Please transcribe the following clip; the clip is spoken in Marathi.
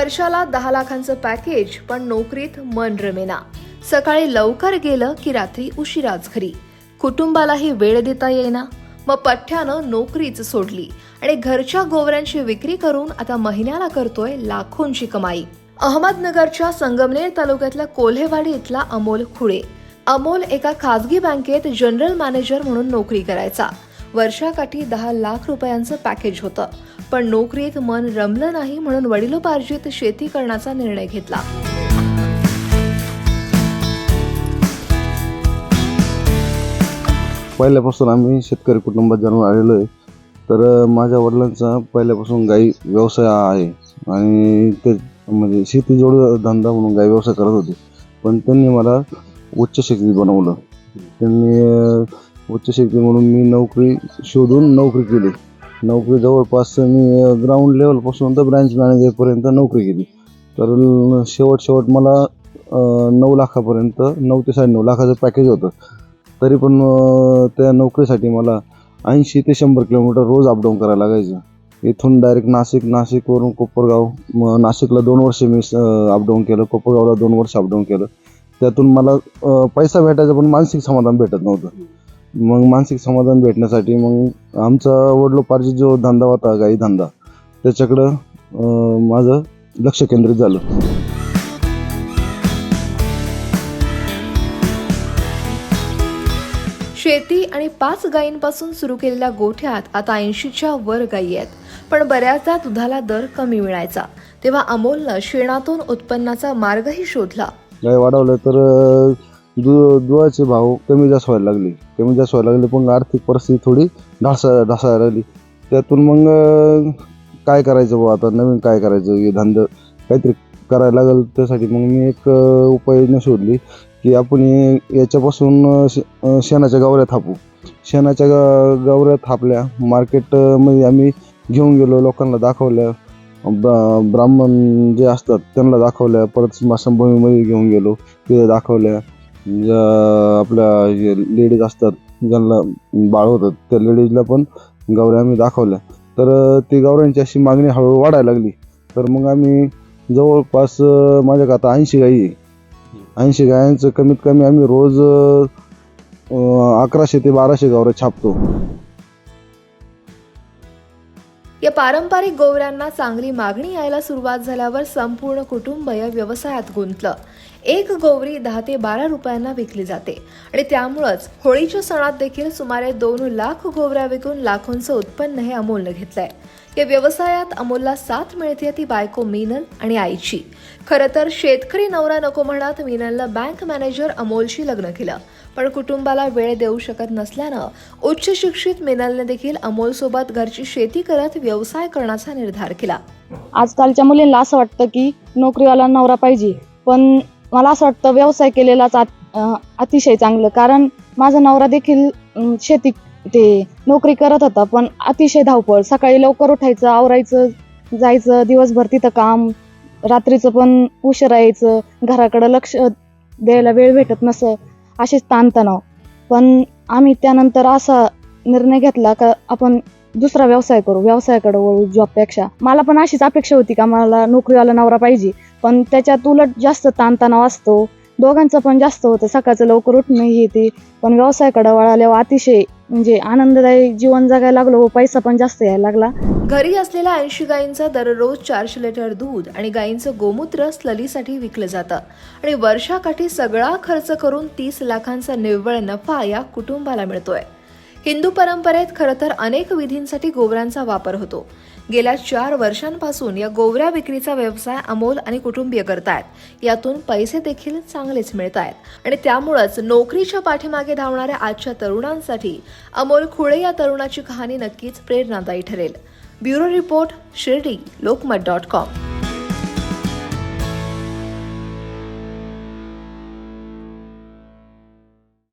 वर्षाला दहा लाखांचं पॅकेज पण नोकरीत मन रमेना. सकाळी लवकर गेलं की रात्री उशिराच घरी. कुटुंबालाही वेळ देता येईना. मग पठ्ठ्यानं नोकरीच सोडली आणि घरच्या गोवऱ्यांची विक्री करून आता महिन्याला करतोय लाखोंची कमाई. अहमदनगरच्या संगमनेर तालुक्यातल्या कोल्हेवाडी इथला अमोल खुळे. अमोल एका खाजगी बँकेत जनरल मॅनेजर म्हणून नोकरी करायचा. वर्षाकाठी दहा लाख रुपयांचं पॅकेज होतं. पण नोकरीत मन रमलं नाही म्हणून वडिलोपार्जित शेती करण्याचा निर्णय घेतला. पहिल्यापासून आम्ही शेतकरी कुटुंबात जन्म आलेलो आहे. तर माझ्या वडिलांचा पहिल्यापासून गाई व्यवसाय आहे. आणि ते म्हणजे शेती जोड धंदा म्हणून गाई व्यवसाय करत होते. पण त्यांनी मला उच्च शिक्षित बनवलं. त्यांनी उच्च शिक्षित म्हणून मी नोकरी शोधून नोकरी केली. नोकरी जवळपास मी ग्राउंड लेवलपासून तर ब्रँच मॅनेजरपर्यंत नोकरी केली. तर शेवट शेवट मला नऊ लाखापर्यंत नऊ ते साडेनऊ लाखाचं पॅकेज होतं. तरी पण त्या नोकरीसाठी मला ऐंशी ते शंभर किलोमीटर रोज अपडाऊन करायला लागायचं. इथून डायरेक्ट नाशिक नाशिकवरून कोपरगाव नाशिकला दोन वर्ष मी अपडाऊन केलं कोपरगावला दोन वर्ष अपडाऊन केलं. त्यातून मला पैसा भेटायचा पण मानसिक समाधान भेटत नव्हतं. मग मानसिक समाधान भेटण्यासाठी मग आमचा वडिलोपार्जित जो धंदा होता गाई धंदा त्याच्याकडं माझं लक्ष केंद्रित झालं. शेती आणि पाच गायींपासून सुरू केलेल्या गोठ्यात आता ऐंशीच्या वर गायी आहेत. पण बऱ्याचदा दुधाला दर कमी मिळायचा. तेव्हा अमोलनं शेणातून उत्पन्नाचा मार्गही शोधला. गाय वाढवलं तर दु दुधाचे भाव कमी जास्त व्हायला लागले. कमी जास्त व्हायला लागले पण आर्थिक परिस्थिती थोडी ढासा ढासायला लागली त्यातून मग काय करायचं बुवा आता? नवीन काय करायचं? हे धंदा काहीतरी करायला लागेल. त्यासाठी मग मी एक उपाययोजना शोधली की आपण याच्यापासून शे- शेणाच्या गावऱ्या थापू. शेणाच्या गा गावऱ्या थापल्या. मार्केटमध्ये आम्ही घेऊन गेलो लोकांना दाखवल्या. ब्रा- ब्राह्मण जे असतात त्यांना दाखवल्या. परत स्मशानभूमीमध्ये घेऊन गेलो. तिथे दाखवल्या. ज्या आपल्या लेडीज असतात ज्यांना बाळ होतात त्या लेडीजला पण गावऱ्या आम्ही दाखवल्या. तर ती गवऱ्यांची अशी मागणी हळूहळू वाढायला लागली. तर मग आम्ही जवळपास अं, माझ्याकडे आता ऐंशी गाई आहे. ऐंशी गायांचं कमीत कमी आम्ही रोज अकराशे ते बाराशे गवऱ्या छापतो. या पारंपरिक गोवऱ्यांना चांगली मागणी यायला सुरुवात झाल्यावर संपूर्ण कुटुंब या व्यवसायात गुंतलं. एक गोवरी दहा ते बारा रुपयांना विकली जाते. आणि त्यामुळंच होळीच्या सणात देखील सुमारे दोन लाख गोवऱ्या विकून लाखोंचं उत्पन्न हे अमोलनं घेतलंय. या व्यवसायात अमोलला साथ मिळते ती बायको मीनल आणि आईची. खरं तर शेतकरी नवरा नको म्हणत मीनलनं बँक मॅनेजर अमोलशी लग्न केलं. पण कुटुंबाला वेळ देऊ शकत नसल्यानं उच्च शिक्षित मिनलने देखील अमोलसोबत घरची शेती करत व्यवसाय करण्याचा निर्धार केला. आजकालच्या मुलींना असं वाटतं की नोकरीवाला नवरा पाहिजे पण मला असं वाटतं व्यवसाय केलेलाच अतिशय चांगलं. कारण माझा नवरा देखील शेती ते नोकरी करत होता पण अतिशय धावपळ. सकाळी लवकर उठायचं आवरायचं जायचं दिवसभर तिथं काम रात्रीचं पण उशिरा यायचं घराकडं लक्ष द्यायला वेळ भेटत नसं. असेच ताणतणाव. पण आम्ही त्यानंतर असा निर्णय घेतला का आपण दुसरा व्यवसाय करू व्यवसायाकडे वळू जॉबपेक्षा. मला पण अशीच अपेक्षा होती का मला नोकरीवाला नवरा पाहिजे. पण त्याच्यात उलट जास्त ताणतणाव असतो. दोघांचं पण जास्त होतं. सकाळचं लवकर उठणं हे ते. पण व्यवसायाकडे वळाल्यावर अतिशय म्हणजे आनंददायी जीवन जगायला लागलो व पैसा पण जास्त यायला लागला. घरी असलेल्या ऐंशी गायींचं दररोज चारशे लिटर दूध आणि गायींचं गोमूत्र स्ललीसाठी विकलं जातं. आणि वर्षाकाठी सगळा खर्च करून तीस लाखांचा निव्वळ नफा या कुटुंबाला मिळतोय. हिंदू परंपरेत खरं तर अनेक विधींसाठी गोवऱ्यांचा वापर होतो. गेल्या चार वर्षांपासून या गोवऱ्या विक्रीचा व्यवसाय अमोल आणि कुटुंबीय करतायत. यातून पैसे देखील चांगलेच मिळत आहेत आणि त्यामुळंच नोकरीच्या पाठीमागे धावणाऱ्या आजच्या तरुणांसाठी अमोल खुळे या तरुणाची कहाणी नक्कीच प्रेरणादायी ठरेल. Bureau report Shirdi Lokmat dot com.